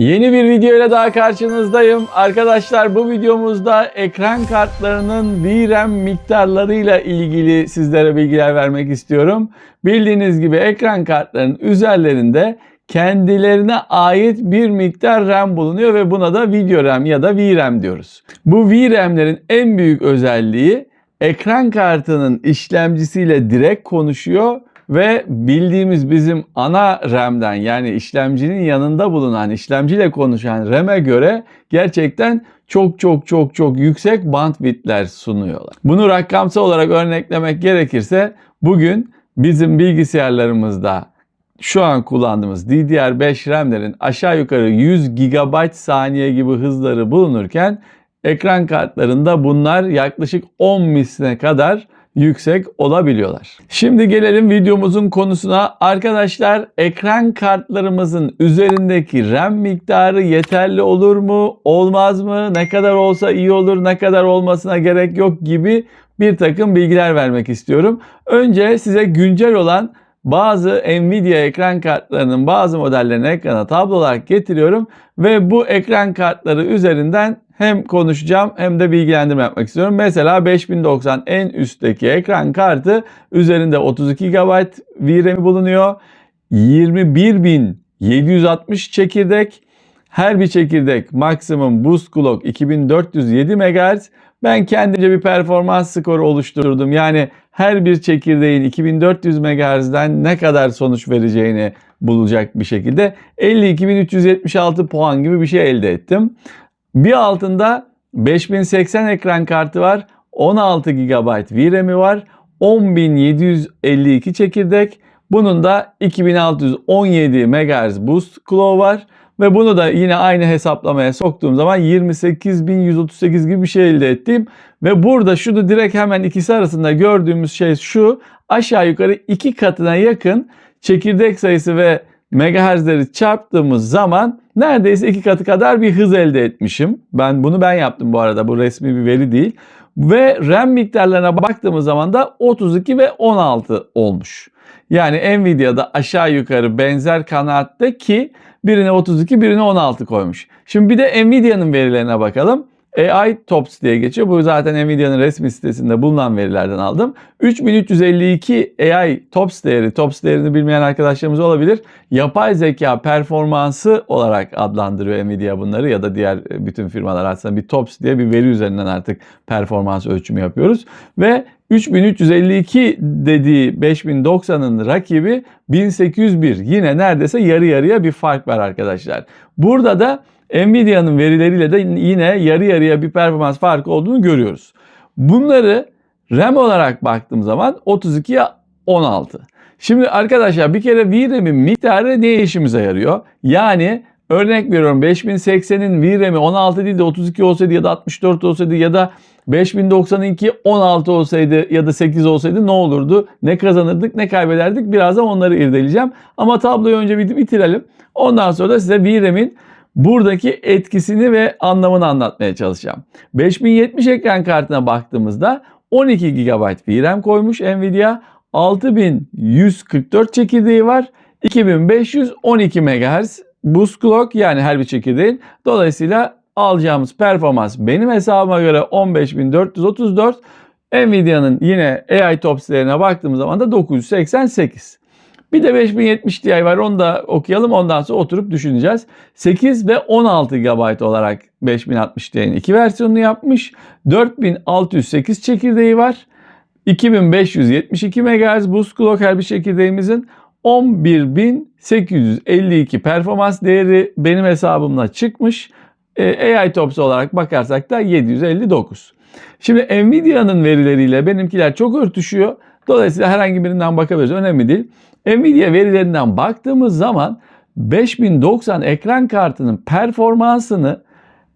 Yeni bir video ile daha karşınızdayım. Arkadaşlar bu videomuzda ekran kartlarının VRAM miktarlarıyla ilgili sizlere bilgiler vermek istiyorum. Bildiğiniz gibi ekran kartlarının üzerlerinde kendilerine ait bir miktar RAM bulunuyor ve buna da video RAM ya da VRAM diyoruz. Bu VRAM'lerin en büyük özelliği ekran kartının işlemcisiyle direkt konuşuyor ve bildiğimiz bizim ana RAM'den yani işlemcinin yanında bulunan işlemciyle konuşan RAM'e göre gerçekten çok çok çok çok yüksek bandwidth'ler sunuyorlar. Bunu rakamsal olarak örneklemek gerekirse bugün bizim bilgisayarlarımızda şu an kullandığımız DDR5 RAM'lerin aşağı yukarı 100 GB saniye gibi hızları bulunurken ekran kartlarında bunlar yaklaşık 10 misline kadar yüksek olabiliyorlar. Şimdi gelelim videomuzun konusuna. Arkadaşlar ekran kartlarımızın üzerindeki RAM miktarı yeterli olur mu? Olmaz mı? Ne kadar olsa iyi olur, ne kadar olmasına gerek yok gibi bir takım bilgiler vermek istiyorum. Önce size güncel olan bazı Nvidia ekran kartlarının bazı modellerini ekrana tablo olarak getiriyorum ve bu ekran kartları üzerinden hem konuşacağım hem de bilgilendirme yapmak istiyorum. Mesela 5090 en üstteki ekran kartı üzerinde 32 GB VRAM'i bulunuyor. 21760 çekirdek. Her bir çekirdek maksimum boost clock 2407 MHz. Ben kendimce bir performans skoru oluşturdum. Yani her bir çekirdeğin 2400 MHz'den ne kadar sonuç vereceğini bulacak bir şekilde 52376 puan gibi bir şey elde ettim. Bir altında 5080 ekran kartı var. 16 GB VRAM'i var. 10752 çekirdek. Bunun da 2617 MHz boost clock var. Ve bunu da yine aynı hesaplamaya soktuğum zaman 28138 gibi bir şey elde ettim. Ve burada şunu direkt hemen ikisi arasında gördüğümüz şey şu. Aşağı yukarı iki katına yakın çekirdek sayısı ve megahertzleri çarptığımız zaman neredeyse iki katı kadar bir hız elde etmişim. Ben bunu ben yaptım bu arada. Bu resmi bir veri değil. Ve RAM miktarlarına baktığımız zaman da 32 ve 16 olmuş. Yani Nvidia'da aşağı yukarı benzer kanaatte ki birine 32 birine 16 koymuş. Şimdi bir de Nvidia'nın verilerine bakalım. AI Tops diye geçiyor. Bu zaten Nvidia'nın resmi sitesinde bulunan verilerden aldım. 3352 AI Tops değeri, Tops değerini bilmeyen arkadaşlarımız olabilir. Yapay zeka performansı olarak adlandırıyor Nvidia bunları ya da diğer bütün firmalar aslında bir Tops diye bir veri üzerinden artık performans ölçümü yapıyoruz. Ve 3352 dediği 5090'ın rakibi 1801. Yine neredeyse yarı yarıya bir fark var arkadaşlar. Burada da Nvidia'nın verileriyle de yine yarı yarıya bir performans farkı olduğunu görüyoruz. Bunları RAM olarak baktığım zaman 32'ye 16. Şimdi arkadaşlar bir kere VRAM'in miktarı ne işimize yarıyor? Yani örnek veriyorum 5080'in VRAM'i 16 değil de 32 olsaydı ya da 64 olsaydı ya da 5092 16 olsaydı ya da 8 olsaydı ne olurdu? Ne kazanırdık ne kaybederdik? Birazdan onları irdeleyeceğim. Ama tabloyu önce bir bitirelim. Ondan sonra da size VRAM'in buradaki etkisini ve anlamını anlatmaya çalışacağım. 5070 ekran kartına baktığımızda 12 GB VRAM koymuş Nvidia. 6144 çekirdeği var. 2512 MHz boost clock yani her bir çekirdeğin. Dolayısıyla alacağımız performans benim hesabıma göre 15434. Nvidia'nın yine AI Tops değerine baktığımız zaman da 988. Bir de 5070 Ti var onu da okuyalım ondan sonra oturup düşüneceğiz. 8 ve 16 GB olarak 5060 Ti'nin iki versiyonunu yapmış. 4608 çekirdeği var. 2572 MHz boost clock her bir çekirdeğimizin 11852 performans değeri benim hesabımla çıkmış. E, AI Tops olarak bakarsak da 759. Şimdi Nvidia'nın verileriyle benimkiler çok örtüşüyor. Dolayısıyla herhangi birinden bakabiliriz. Önemli değil. Nvidia verilerinden baktığımız zaman 5090 ekran kartının performansını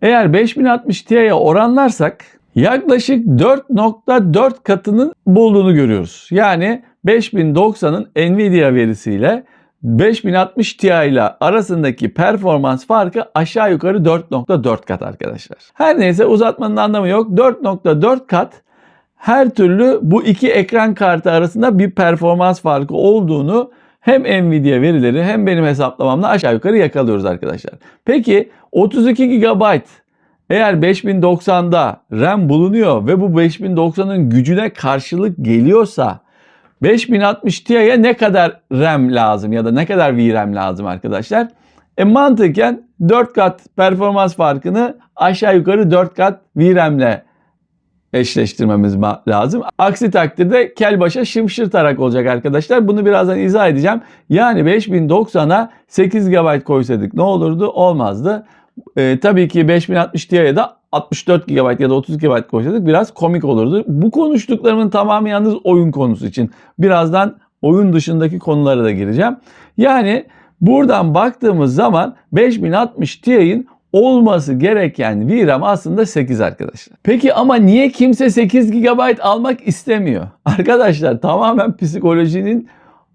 eğer 5060 Ti'ye oranlarsak yaklaşık 4.4 katının bulduğunu görüyoruz. Yani 5090'ın Nvidia verisiyle 5060 Ti ile arasındaki performans farkı aşağı yukarı 4.4 kat arkadaşlar. Her neyse uzatmanın anlamı yok. 4.4 kat her türlü bu iki ekran kartı arasında bir performans farkı olduğunu hem Nvidia verileri hem benim hesaplamamla aşağı yukarı yakalıyoruz arkadaşlar. Peki 32 GB eğer 5090'da RAM bulunuyor ve bu 5090'ın gücüne karşılık geliyorsa 5060 Ti'ye ne kadar RAM lazım ya da ne kadar VRAM lazım arkadaşlar? E mantıken 4 kat performans farkını aşağı yukarı 4 kat VRAM'le eşleştirmemiz lazım. Aksi takdirde kel başa şımşırtarak olacak arkadaşlar. Bunu birazdan izah edeceğim. Yani 5090'a 8 GB koysaydık ne olurdu? Olmazdı. Ee, tabii ki 5060 Ti'ye de 64 GB ya da 30 GB koysaydık biraz komik olurdu. Bu konuştuklarımın tamamı yalnız oyun konusu için. Birazdan oyun dışındaki konulara da gireceğim. Yani buradan baktığımız zaman 5060 Ti'nin olması gereken VRAM aslında 8 arkadaşlar. Peki ama niye kimse 8 GB almak istemiyor? Arkadaşlar tamamen psikolojinin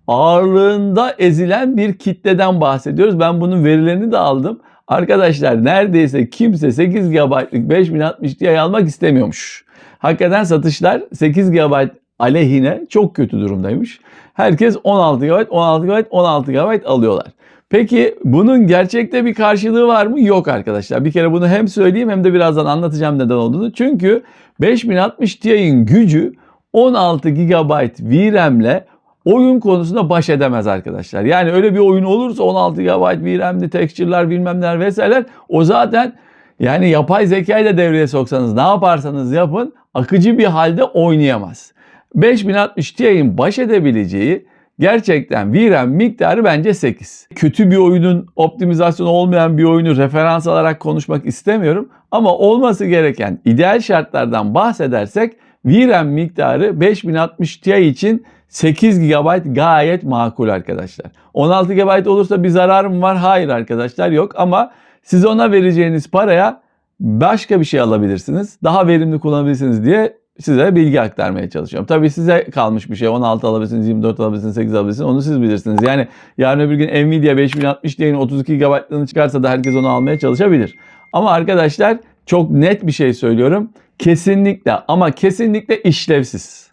ağırlığında ezilen bir kitleden bahsediyoruz. Ben bunun verilerini de aldım. Arkadaşlar neredeyse kimse 8 GB'lık 5060 Ti almak istemiyormuş. Hakikaten satışlar 8 GB aleyhine çok kötü durumdaymış. Herkes 16 GB, 16 GB, 16 GB alıyorlar. Peki bunun gerçekte bir karşılığı var mı? Yok arkadaşlar. Bir kere bunu hem söyleyeyim hem de birazdan anlatacağım neden olduğunu. Çünkü 5060 Ti'nin gücü 16 GB VRAM'le oyun konusunda baş edemez arkadaşlar. Yani öyle bir oyun olursa 16 GB VRAM'li texture'lar bilmem neler vesaireler o zaten yani yapay zekayı da devreye soksanız ne yaparsanız yapın akıcı bir halde oynayamaz. 5060 Ti'nin baş edebileceği gerçekten VRAM miktarı bence 8. Kötü bir oyunun optimizasyonu olmayan bir oyunu referans alarak konuşmak istemiyorum. Ama olması gereken ideal şartlardan bahsedersek VRAM miktarı 5060 Ti için 8 GB gayet makul arkadaşlar. 16 GB olursa bir zarar mı var? Hayır arkadaşlar yok ama siz ona vereceğiniz paraya başka bir şey alabilirsiniz. Daha verimli kullanabilirsiniz diye size bilgi aktarmaya çalışıyorum. Tabii size kalmış bir şey. 16 alabilirsiniz, 24 alabilirsiniz, 8 alabilirsiniz. Onu siz bilirsiniz. Yani yarın öbür gün Nvidia 5060 Ti'nin 32 GB'lığını çıkarsa da herkes onu almaya çalışabilir. Ama arkadaşlar çok net bir şey söylüyorum. Kesinlikle ama kesinlikle işlevsiz.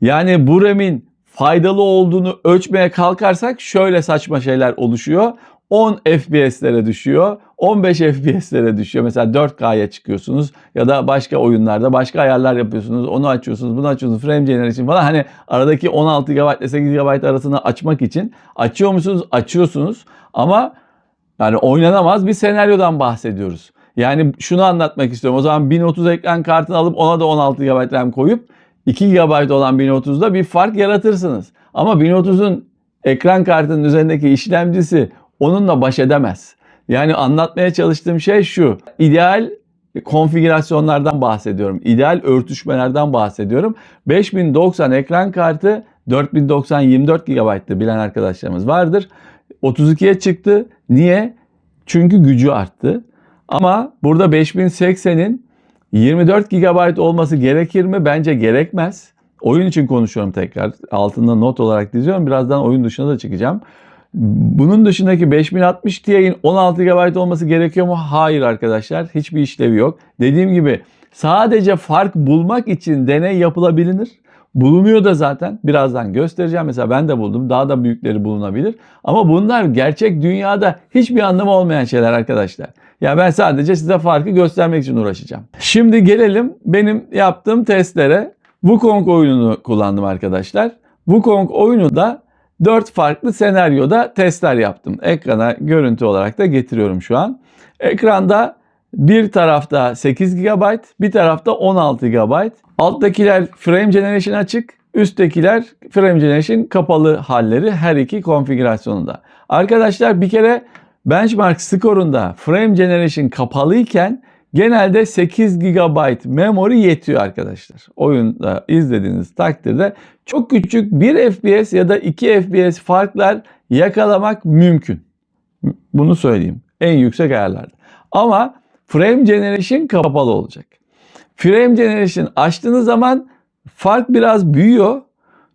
Yani bu RAM'in faydalı olduğunu ölçmeye kalkarsak şöyle saçma şeyler oluşuyor. 10 FPS'lere düşüyor, 15 FPS'lere düşüyor. Mesela 4K'ya çıkıyorsunuz ya da başka oyunlarda başka ayarlar yapıyorsunuz. Onu açıyorsunuz, bunu açıyorsunuz, frame generation falan. Hani aradaki 16 GB ile 8 GB arasını açmak için açıyor musunuz? Açıyorsunuz. Ama yani oynanamaz bir senaryodan bahsediyoruz. Yani şunu anlatmak istiyorum. O zaman 1030 ekran kartını alıp ona da 16 GB RAM koyup 2 GB olan 1030'da bir fark yaratırsınız. Ama 1030'un ekran kartının üzerindeki işlemcisi onunla baş edemez. Yani anlatmaya çalıştığım şey şu. İdeal konfigürasyonlardan bahsediyorum. İdeal örtüşmelerden bahsediyorum. 5090 ekran kartı 4090 24 GB'tı bilen arkadaşlarımız vardır. 32'ye çıktı. Niye? Çünkü gücü arttı. Ama burada 5080'in 24 GB olması gerekir mi? Bence gerekmez. Oyun için konuşuyorum tekrar. Altında not olarak diziyorum. Birazdan oyun dışına da çıkacağım. Bunun dışındaki 5060 Ti'nin 16 GB olması gerekiyor mu? Hayır arkadaşlar. Hiçbir işlevi yok. Dediğim gibi sadece fark bulmak için deney yapılabilir. Bulunuyor da zaten. Birazdan göstereceğim. Mesela ben de buldum. Daha da büyükleri bulunabilir. Ama bunlar gerçek dünyada hiçbir anlamı olmayan şeyler arkadaşlar. Ya ben sadece size farkı göstermek için uğraşacağım. Şimdi gelelim benim yaptığım testlere. Wukong oyununu kullandım arkadaşlar. Wukong oyunu da 4 farklı senaryoda testler yaptım. Ekrana görüntü olarak da getiriyorum şu an. Ekranda bir tarafta 8 GB, bir tarafta 16 GB. Alttakiler frame generation açık, üsttekiler frame generation kapalı halleri her iki konfigürasyonunda. Arkadaşlar bir kere benchmark skorunda frame generation kapalıyken genelde 8 GB memory yetiyor arkadaşlar. Oyunda izlediğiniz takdirde çok küçük 1 FPS ya da 2 FPS farklar yakalamak mümkün. Bunu söyleyeyim. En yüksek ayarlarda. Ama frame generation kapalı olacak. Frame generation açtığınız zaman fark biraz büyüyor.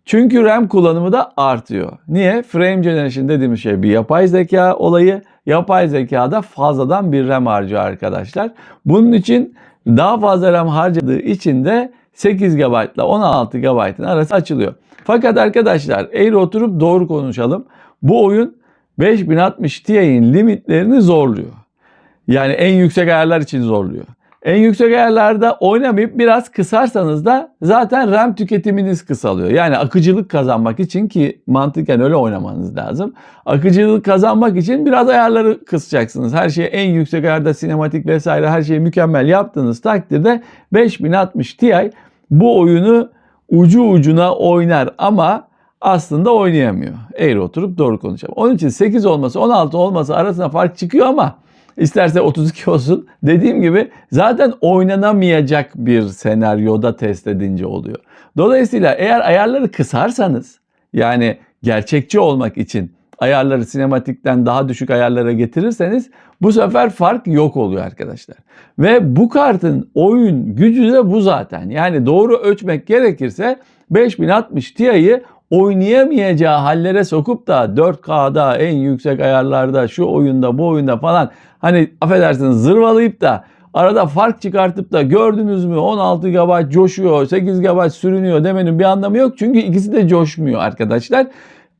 Çünkü RAM kullanımı da artıyor. Niye? Frame generation dediğimiz şey bir yapay zeka olayı. Yapay zekada fazladan bir RAM harcıyor arkadaşlar. Bunun için daha fazla RAM harcadığı için de 8 GB ile 16 GB'ın arası açılıyor. Fakat arkadaşlar eğri oturup doğru konuşalım. Bu oyun 5060 Ti'nin limitlerini zorluyor. Yani en yüksek ayarlar için zorluyor. En yüksek ayarlarda oynamayıp biraz kısarsanız da zaten RAM tüketiminiz kısalıyor. Yani akıcılık kazanmak için ki mantıken öyle oynamanız lazım. Akıcılık kazanmak için biraz ayarları kısacaksınız. Her şeyi en yüksek ayarda sinematik vesaire her şeyi mükemmel yaptığınız takdirde 5060 Ti bu oyunu ucu ucuna oynar ama aslında oynayamıyor. Eğri oturup doğru konuşalım. Onun için 8 olması 16 olması arasında fark çıkıyor ama isterse 32 olsun. Dediğim gibi zaten oynanamayacak bir senaryoda test edince oluyor. Dolayısıyla eğer ayarları kısarsanız yani gerçekçi olmak için ayarları sinematikten daha düşük ayarlara getirirseniz bu sefer fark yok oluyor arkadaşlar. Ve bu kartın oyun gücü de bu zaten. Yani doğru ölçmek gerekirse 5060 Ti'yi oynayamayacağı hallere sokup da 4K'da en yüksek ayarlarda şu oyunda bu oyunda falan hani affedersiniz zırvalayıp da arada fark çıkartıp da gördünüz mü 16 GB coşuyor 8 GB sürünüyor demenin bir anlamı yok. Çünkü ikisi de coşmuyor arkadaşlar.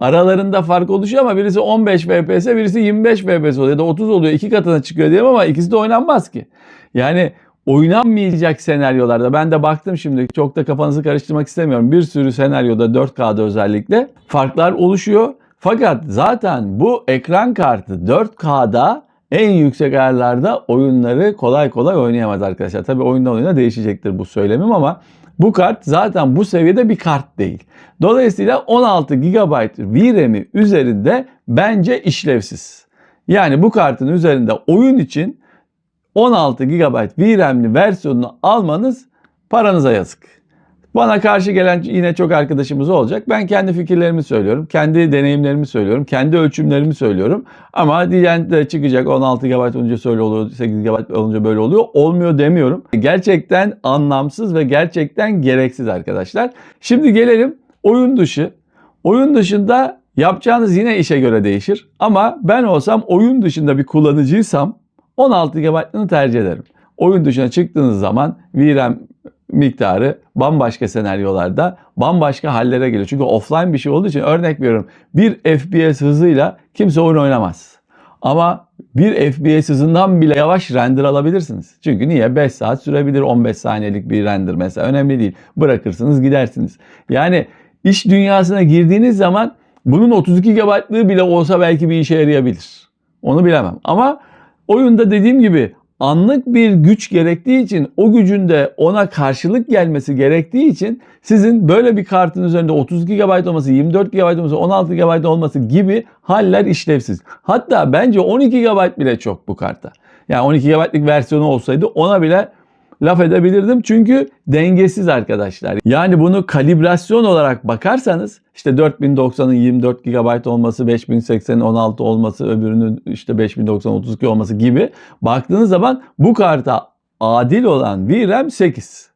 Aralarında fark oluşuyor ama birisi 15 FPS birisi 25 FPS oluyor ya da 30 oluyor iki katına çıkıyor diyelim ama ikisi de oynanmaz ki. Yani oynanmayacak senaryolarda ben de baktım şimdi çok da kafanızı karıştırmak istemiyorum. Bir sürü senaryoda 4K'da özellikle farklar oluşuyor. Fakat zaten bu ekran kartı 4K'da en yüksek ayarlarda oyunları kolay kolay oynayamaz arkadaşlar. Tabii oyundan oyuna değişecektir bu söylemim ama bu kart zaten bu seviyede bir kart değil. Dolayısıyla 16 GB VRAM'i üzerinde bence işlevsiz. Yani bu kartın üzerinde oyun için 16 GB VRAM'li versiyonunu almanız paranıza yazık. Bana karşı gelen yine çok arkadaşımız olacak. Ben kendi fikirlerimi söylüyorum. Kendi deneyimlerimi söylüyorum. Kendi ölçümlerimi söylüyorum. Ama diyen de çıkacak 16 GB olunca şöyle oluyor, 8 GB olunca böyle oluyor. Olmuyor demiyorum. Gerçekten anlamsız ve gerçekten gereksiz arkadaşlar. Şimdi gelelim oyun dışı. Oyun dışında yapacağınız yine işe göre değişir. Ama ben olsam oyun dışında bir kullanıcıysam 16 GB'ını tercih ederim. Oyun dışına çıktığınız zaman VRAM miktarı bambaşka senaryolarda bambaşka hallere geliyor. Çünkü offline bir şey olduğu için örnek veriyorum. Bir FPS hızıyla kimse oyun oynamaz. Ama bir FPS hızından bile yavaş render alabilirsiniz. Çünkü niye? 5 saat sürebilir 15 saniyelik bir render mesela. Önemli değil. Bırakırsınız gidersiniz. Yani iş dünyasına girdiğiniz zaman bunun 32 GB'lığı bile olsa belki bir işe yarayabilir. Onu bilemem. Ama oyunda dediğim gibi anlık bir güç gerektiği için o gücün de ona karşılık gelmesi gerektiği için sizin böyle bir kartın üzerinde 32 GB olması, 24 GB olması, 16 GB olması gibi haller işlevsiz. Hatta bence 12 GB bile çok bu karta. Yani 12 GB'lik versiyonu olsaydı ona bile laf edebilirdim. Çünkü dengesiz arkadaşlar. Yani bunu kalibrasyon olarak bakarsanız işte 4090'ın 24 GB olması, 5080'in 16 olması, öbürünün işte 5090 32 olması gibi baktığınız zaman bu karta adil olan VRAM 8.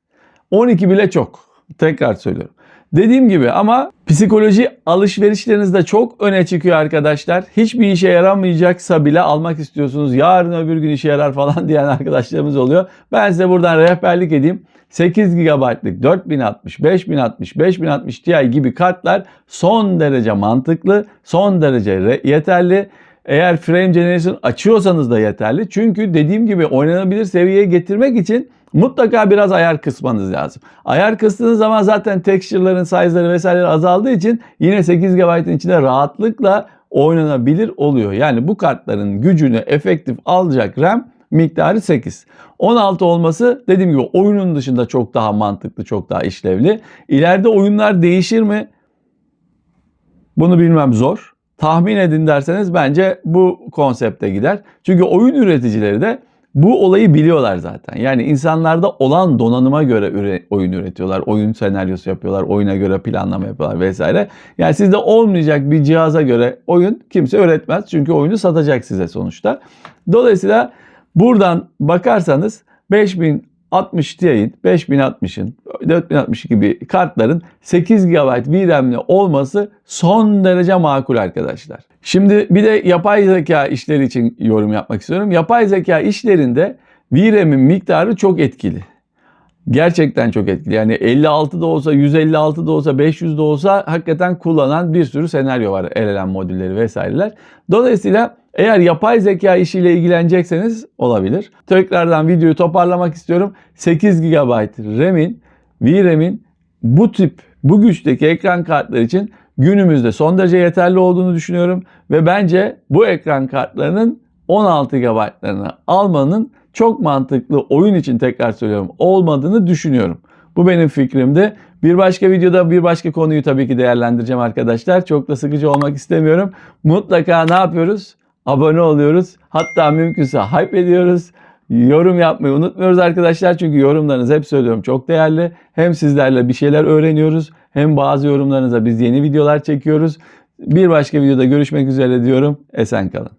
12 bile çok. Tekrar söylüyorum. Dediğim gibi ama psikoloji alışverişlerinizde çok öne çıkıyor arkadaşlar. Hiçbir işe yaramayacaksa bile almak istiyorsunuz. Yarın öbür gün işe yarar falan diyen arkadaşlarımız oluyor. Ben size buradan rehberlik edeyim. 8 GB'lık 4060, 5060, 5060 Ti gibi kartlar son derece mantıklı, son derece yeterli. Eğer frame generation açıyorsanız da yeterli. Çünkü dediğim gibi oynanabilir seviyeye getirmek için mutlaka biraz ayar kısmanız lazım. Ayar kıstığınız zaman zaten texture'ların size'ları vesaire azaldığı için yine 8 GB'ın içinde rahatlıkla oynanabilir oluyor. Yani bu kartların gücünü efektif alacak RAM miktarı 8. 16 olması dediğim gibi oyunun dışında çok daha mantıklı, çok daha işlevli. İleride oyunlar değişir mi? Bunu bilmem zor. Tahmin edin derseniz bence bu konsepte gider. Çünkü oyun üreticileri de bu olayı biliyorlar zaten. Yani insanlarda olan donanıma göre üre, oyun üretiyorlar. Oyun senaryosu yapıyorlar. Oyuna göre planlama yapıyorlar vesaire. Yani sizde olmayacak bir cihaza göre oyun kimse üretmez. Çünkü oyunu satacak size sonuçta. Dolayısıyla buradan bakarsanız 5060 Ti'nin, 5060'ın, 4060 gibi kartların 8 GB VRAM'li olması son derece makul arkadaşlar. Şimdi bir de yapay zeka işleri için yorum yapmak istiyorum. Yapay zeka işlerinde VRAM'in miktarı çok etkili. gerçekten çok etkili. Yani 56 da olsa, 156 da olsa, 500 de olsa hakikaten kullanan bir sürü senaryo var. LLM modülleri vesaireler. Dolayısıyla eğer yapay zeka işiyle ilgilenecekseniz olabilir. Tekrardan videoyu toparlamak istiyorum. 8 GB RAM'in, VRAM'in bu tip, bu güçteki ekran kartları için günümüzde son derece yeterli olduğunu düşünüyorum. Ve bence bu ekran kartlarının 16 GB'larını almanın çok mantıklı oyun için tekrar söylüyorum olmadığını düşünüyorum. Bu benim fikrimdi. Bir başka videoda bir başka konuyu tabii ki değerlendireceğim arkadaşlar. Çok da sıkıcı olmak istemiyorum. Mutlaka ne yapıyoruz? Abone oluyoruz. Hatta mümkünse hype ediyoruz. Yorum yapmayı unutmuyoruz arkadaşlar. Çünkü yorumlarınız hep söylüyorum çok değerli. Hem sizlerle bir şeyler öğreniyoruz. Hem bazı yorumlarınıza biz yeni videolar çekiyoruz. Bir başka videoda görüşmek üzere diyorum. Esen kalın.